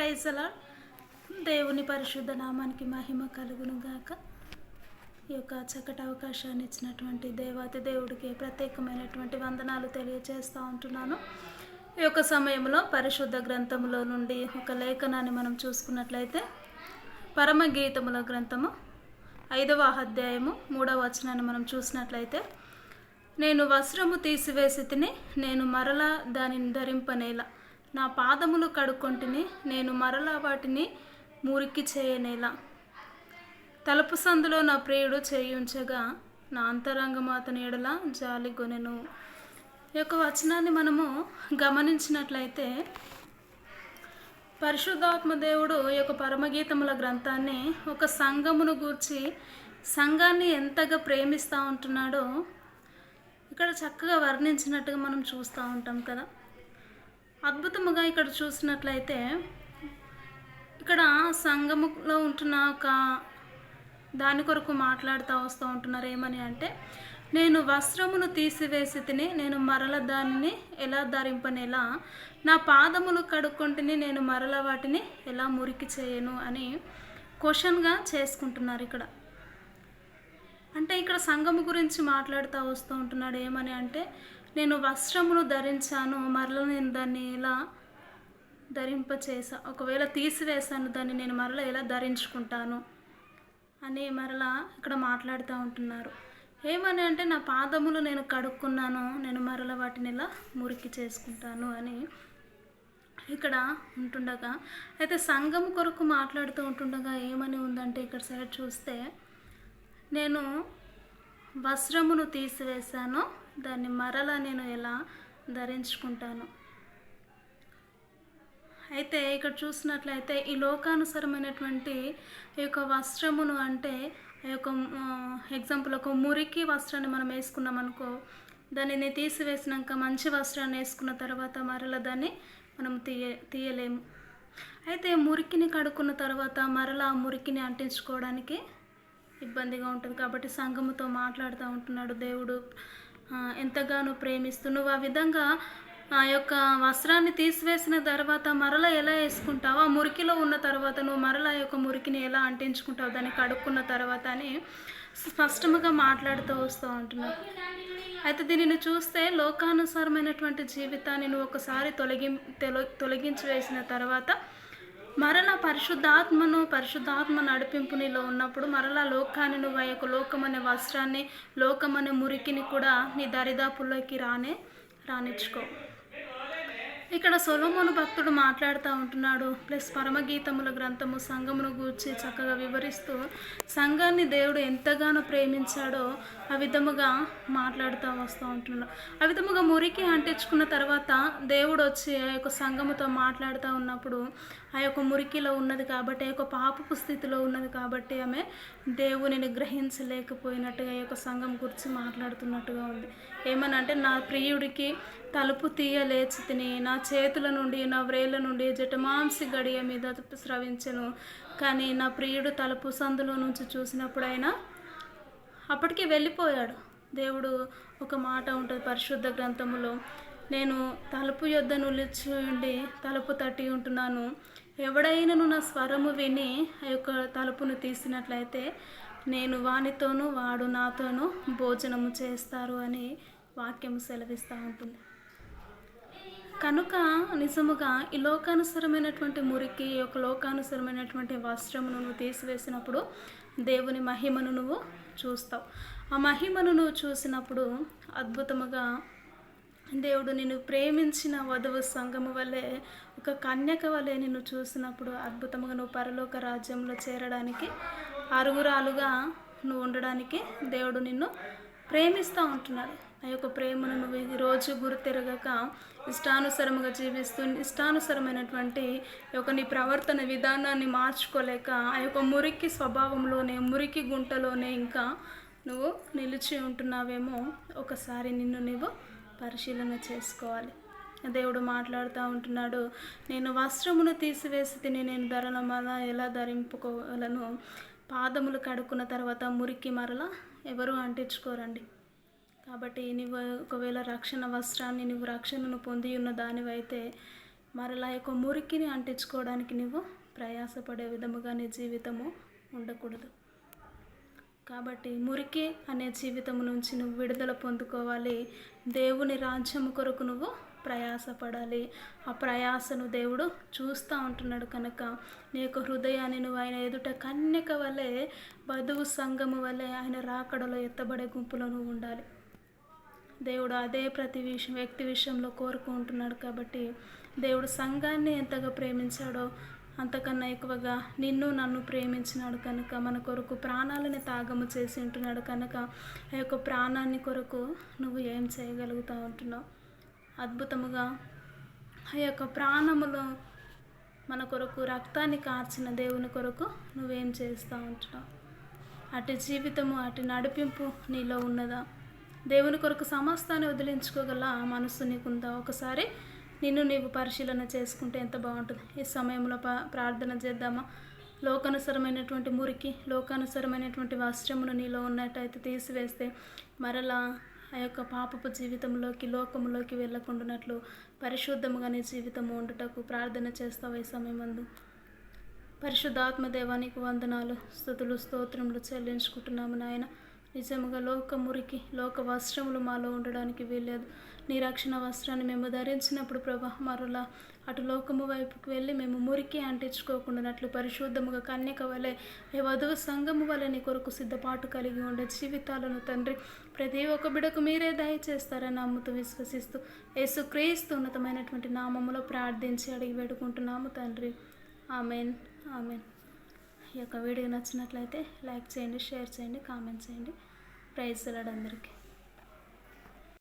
ప్రైజలా దేవుని పరిశుద్ధ నామానికి మహిమ కలుగును గాక ఈ యొక్క చక్కటి అవకాశాన్ని ఇచ్చినటువంటి దేవాతి దేవుడికి ప్రత్యేకమైనటువంటి వందనాలు తెలియజేస్తూ ఉంటున్నాను. ఈ యొక్క సమయంలో పరిశుద్ధ గ్రంథములో నుండి ఒక లేఖనాన్ని మనం చూసుకున్నట్లయితే పరమగీతముల గ్రంథము ఐదవ అధ్యాయము మూడవ వచనాన్ని మనం చూసినట్లయితే నేను వస్త్రము తీసివేసి తిని నేను మరలా దానిని ధరింపనేలా. నా పాదములు కడుక్కొంటిని నేను మరలా వాటిని మురికి చేయనేలా. తలుపు సందులో నా ప్రియుడు చేయించగా నా అంతరంగము అతని ఎడల జాలి గొనెను. ఈ యొక్క వచనాన్ని మనము గమనించినట్లయితే పరిశుద్ధాత్మ దేవుడు ఈ యొక్క పరమగీతముల గ్రంథాన్ని ఒక సంఘమును గూర్చి సంఘాన్ని ఎంతగా ప్రేమిస్తూ ఉంటున్నాడో ఇక్కడ చక్కగా వర్ణించినట్టుగా మనం చూస్తూ ఉంటాం కదా. అద్భుతముగా ఇక్కడ చూసినట్లయితే ఇక్కడ సంఘములో ఉంటున్న ఒక దాని కొరకు మాట్లాడుతూ వస్తూ ఉంటున్నారు. ఏమని అంటే నేను వస్త్రమును తీసివేసి తిని నేను మరల దానిని ఎలా ధరింపనేలా నా పాదములు కడుక్కుంటుని నేను మరల వాటిని ఎలా మురికి చేయను అని క్వశ్చన్గా చేసుకుంటున్నారు ఇక్కడ. అంటే ఇక్కడ సంఘము గురించి మాట్లాడుతూ వస్తూ ఉంటున్నాడు. ఏమని అంటే నేను వస్త్రమును ధరించాను మరల నేను దాన్ని ఎలా ధరింపచేసా? ఒకవేళ తీసివేశాను దాన్ని నేను మరల ఎలా ధరించుకుంటాను? అని మరలా ఇక్కడ మాట్లాడుతూ ఉంటున్నారు. ఏమని అంటే నా పాదములు నేను కడుక్కున్నాను నేను మరల వాటిని ఎలా మురికి చేసుకుంటాను అని ఇక్కడ ఉంటుండగా అయితే సంఘం కొరకు మాట్లాడుతూ ఉంటుండగా ఏమని ఉందంటే ఇక్కడ సైడ్ చూస్తే నేను వస్త్రమును తీసివేశాను దాన్ని మరలా నేను ఎలా ధరించుకుంటాను? అయితే ఇక్కడ చూసినట్లయితే ఈ లోకానుసరమైనటువంటి ఈ యొక్క వస్త్రమును అంటే ఈ యొక్క ఎగ్జాంపుల్ ఒక మురికి వస్త్రాన్ని మనం వేసుకున్నాం అనుకో దానిని తీసివేసినాక మంచి వస్త్రాన్ని వేసుకున్న తర్వాత మరలా దాన్ని మనం తీయ తీయలేము. అయితే మురికిని కడుక్కున్న తర్వాత మరలా ఆ మురికిని అంటించుకోవడానికి ఇబ్బందిగా ఉంటుంది. కాబట్టి సంఘముతో మాట్లాడుతూ ఉంటున్నాడు దేవుడు. ఎంతగానో ప్రేమిస్తూ నువ్వు ఆ విధంగా ఆ యొక్క వస్త్రాన్ని తీసివేసిన తర్వాత మరల ఎలా వేసుకుంటావు? ఆ మురికిలో ఉన్న తర్వాత నువ్వు మరల ఆ యొక్క మురికిని ఎలా అంటించుకుంటావు? దాన్ని కడుక్కున్న తర్వాత అని స్పష్టముగా మాట్లాడుతూ వస్తూ ఉంటున్నావు. అయితే దీనిని చూస్తే లోకానుసారమైనటువంటి జీవితాన్ని నువ్వు ఒకసారి తొలగి తొల తొలగించి వేసిన తర్వాత మరలా పరిశుద్ధాత్మను పరిశుద్ధాత్మ నడిపింపు నీలో ఉన్నప్పుడు మరలా లోకాన్ని నువ్వు ఆ యొక్క లోకం అనే వస్త్రాన్ని లోకం అనే మురికిని కూడా నీ దరిదాపుల్లోకి రానే రానిచ్చుకో. ఇక్కడ సొలోమోను భక్తుడు మాట్లాడుతూ ఉంటున్నాడు. ప్లస్ పరమగీతముల గ్రంథము సంఘమును గూర్చి చక్కగా వివరిస్తూ సంఘాన్ని దేవుడు ఎంతగానో ప్రేమించాడో ఆ విధముగా మాట్లాడుతూ వస్తూ ఉంటున్నాడు. ఆ విధముగా మురికి అంటించుకున్న తర్వాత దేవుడు వచ్చి ఆ యొక్క సంఘముతో మాట్లాడుతూ ఉన్నప్పుడు ఆ యొక్క మురికిలో ఉన్నది కాబట్టి ఆ యొక్క పాపపు స్థితిలో ఉన్నది కాబట్టి ఆమె దేవునిని గ్రహించలేకపోయినట్టుగా ఈ యొక్క సంఘం గురించి మాట్లాడుతున్నట్టుగా ఉంది. ఏమనంటే నా ప్రియుడికి తలుపు తీయలేచి తిని నా చేతుల నుండి నా వ్రేళ్ళ నుండి జటమాంసి గడియ మీద స్రవించను. కానీ నా ప్రియుడు తలుపు సందులో నుంచి చూసినప్పుడైనా అప్పటికి వెళ్ళిపోయాడు. దేవుడు ఒక మాట ఉంటుంది పరిశుద్ధ గ్రంథములో. నేను తలుపు యొద్ద నిలిచి ఉండి తలుపు తట్టి ఉంటున్నాను. ఎవడైనను నా స్వరము విని ఆ యొక్క తలుపును తీసినట్లయితే నేను వానితోనూ వాడు నాతోనూ భోజనము చేస్తారు అని వాక్యము సెలవిస్తూ ఉంటుంది. కనుక నిజముగా ఈ లోకానుసరమైనటువంటి మురికి ఈ యొక్క లోకానుసరమైనటువంటి వస్త్రమును నువ్వు తీసివేసినప్పుడు దేవుని మహిమను నువ్వు చూస్తావు. ఆ మహిమను నువ్వు చూసినప్పుడు అద్భుతముగా దేవుడు నిన్ను ప్రేమించిన వధువు సంఘము వల్లే ఒక కన్యక వలె నిన్ను చూసినప్పుడు అద్భుతముగా నువ్వు పరలోక రాజ్యంలో చేరడానికి అరుగురాలుగా నువ్వు ఉండడానికి దేవుడు నిన్ను ప్రేమిస్తూ ఉంటున్నాడు. ఆ యొక్క ప్రేమను నువ్వు ఈరోజు గురితెరగక ఇష్టానుసరముగా జీవిస్తూ ఇష్టానుసరమైనటువంటి యొక్క నీ ప్రవర్తన విధానాన్ని మార్చుకోలేక ఆ యొక్క మురికి స్వభావంలోనే మురికి గుంటలోనే ఇంకా నువ్వు నిలిచి ఉంటున్నావేమో ఒకసారి నిన్ను నీవు పరిశీలన చేసుకోవాలి. దేవుడు మాట్లాడుతూ ఉంటున్నాడు నేను వస్త్రమును తీసివేసి తిని నేను ధరల మరలా ఎలా ధరింపుకోగలను? పాదములు కడుక్కున్న తర్వాత మురికి మరల ఎవరు అంటించుకోరండి? కాబట్టి నువ్వు ఒకవేళ రక్షణ వస్త్రాన్ని నువ్వు రక్షణను పొంది ఉన్న దానివైతే మరలా యొక్క మురికిని అంటించుకోవడానికి నువ్వు ప్రయాసపడే విధముగా నీ జీవితము ఉండకూడదు. కాబట్టి మురికి అనే జీవితం నుంచి నువ్వు విడుదల పొందుకోవాలి. దేవుని రాజ్యము కొరకు నువ్వు ప్రయాసపడాలి. ఆ ప్రయాసను దేవుడు చూస్తూ ఉంటున్నాడు కనుక నీ యొక్క హృదయాన్ని నువ్వు ఆయన ఎదుట కన్యక వలె వధువు సంఘము వలె ఆయన రాకడలో ఎత్తబడే గుంపులో నువ్వు ఉండాలి. దేవుడు అదే ప్రతి విషయం వ్యక్తి విషయంలో కోరుకుంటున్నాడు కాబట్టి దేవుడు సంఘాన్ని ఎంతగా ప్రేమించాడో అంతకన్నా ఎక్కువగా నిన్ను నన్ను ప్రేమించినాడు కనుక మన కొరకు ప్రాణాలని త్యాగము చేసి ఉంటున్నాడు కనుక ఆ యొక్క ప్రాణాన్ని కొరకు నువ్వు ఏం చేయగలుగుతా ఉంటున్నావు అద్భుతముగా ఆ యొక్క ప్రాణములో మన కొరకు రక్తాన్ని కార్చిన దేవుని కొరకు నువ్వేం చేస్తూ ఉంటున్నావు అటు జీవితము అటు నడిపింపు నీలో ఉన్నదా? దేవుని కొరకు సమస్తాన్ని వదిలించుకోగల ఆ మనస్సు నీకుందా? ఒకసారి నిన్ను నీవు పరిశీలన చేసుకుంటే ఎంత బాగుంటుంది? ఈ సమయంలో ప- ప్రార్థన చేద్దామా? లోకానుసరమైనటువంటి మురికి లోకానుసరమైనటువంటి వస్త్రమును నీలో ఉన్నట్టయితే తీసివేస్తే మరలా ఆ యొక్క పాపపు జీవితంలోకి లోకంలోకి వెళ్ళకుండానట్లు పరిశుద్ధముగా నీ జీవితము ఉండుటకు ప్రార్థన చేస్తావు ఈ సమయమందు? పరిశుద్ధాత్మ దేవానికి వందనాలు స్థుతులు స్తోత్రములు చెల్లించుకుంటున్నాము నాయన. నిజముగా లోక మురికి లోక వస్త్రములు మాలో ఉండడానికి వీల్లేదు. నీ రక్షణ వస్త్రాన్ని మేము ధరించినప్పుడు ప్రభా మరలా అటు లోకము వైపుకి వెళ్ళి మేము మురికి అంటించుకోకుండానట్లు పరిశుద్ధముగా కన్యక వలె వధువు సంఘము వలె నీ కొరకు సిద్ధపాటు కలిగి ఉండే జీవితాలను తండ్రి ప్రతి ఒక్క బిడకు మీరే దయచేస్తారని నమ్ముతూ విశ్వసిస్తూ యేసుక్రీస్తు ఉన్నతమైనటువంటి నామములో ప్రార్థించి అడిగి వేడుకుంటున్నాము తండ్రి. ఆమెన్. ఆమెన్. ఈ యొక్క వీడియో నచ్చినట్లయితే లైక్ చేయండి షేర్ చేయండి కామెంట్ చేయండి. ప్రైజ్ అందరికీ.